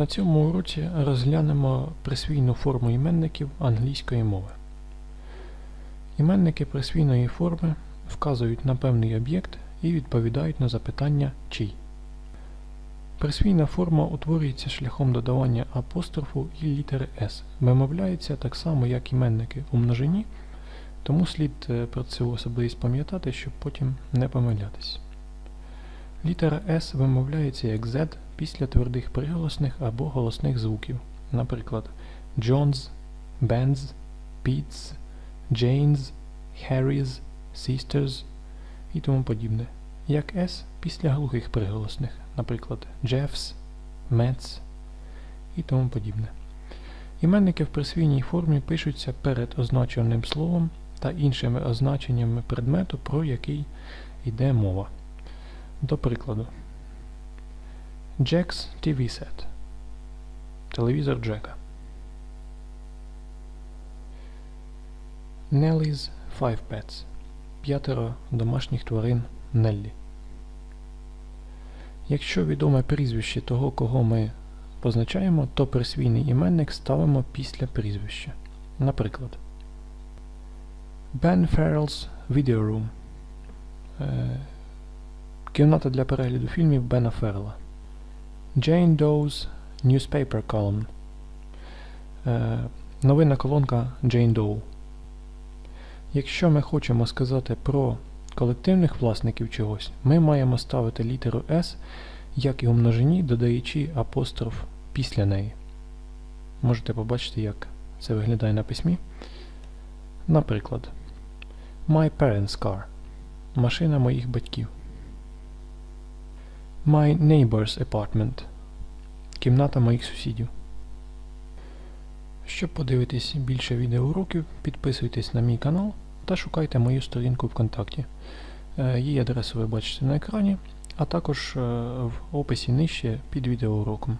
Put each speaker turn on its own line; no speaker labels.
На цьому уроці розглянемо присвійну форму іменників англійської мови. Іменники присвійної форми вказують на певний об'єкт і відповідають на запитання чий. Присвійна форма утворюється шляхом додавання апострофу і літери S. Вимовляється так само, як іменники у множині, тому слід е, про цю особливість пам'ятати, щоб потім не помилятись. Літера S вимовляється як Z після твердих приголосних або голосних звуків, наприклад, John's, Ben's, Pete's, Jane's, Harry's, Sisters і тому подібне, як S після глухих приголосних, наприклад, Jeff's, Matt's і тому подібне. Іменники в присвійній формі пишуться перед означеним словом та іншими означеннями предмету, про який йде мова. До прикладу, Jack's TV Set. Телевізор Джека. Nellie's Five Pets. П'ятеро домашніх тварин Неллі. Якщо відоме прізвище того, кого ми позначаємо, то присвійний іменник ставимо після прізвища. Наприклад, Ben Farrell's Video Room. Кімната для перегляду фільмів Бена Феррела. Jane Doe's Newspaper Column. Е, новинна колонка Jane Doe. Якщо ми хочемо сказати про колективних власників чогось, ми маємо ставити літеру S, як і у множині, додаючи апостроф після неї. Можете побачити, як це виглядає на письмі. Наприклад, My parents' car. Машина моїх батьків. My neighbor's apartment. Кімната моїх сусідів. Щоб подивитись більше відеоуроків, підписуйтесь на мій канал та шукайте мою сторінку ВКонтакті. Е, Її адресу ви бачите на екрані, а також е, в описі нижче під відеоуроком.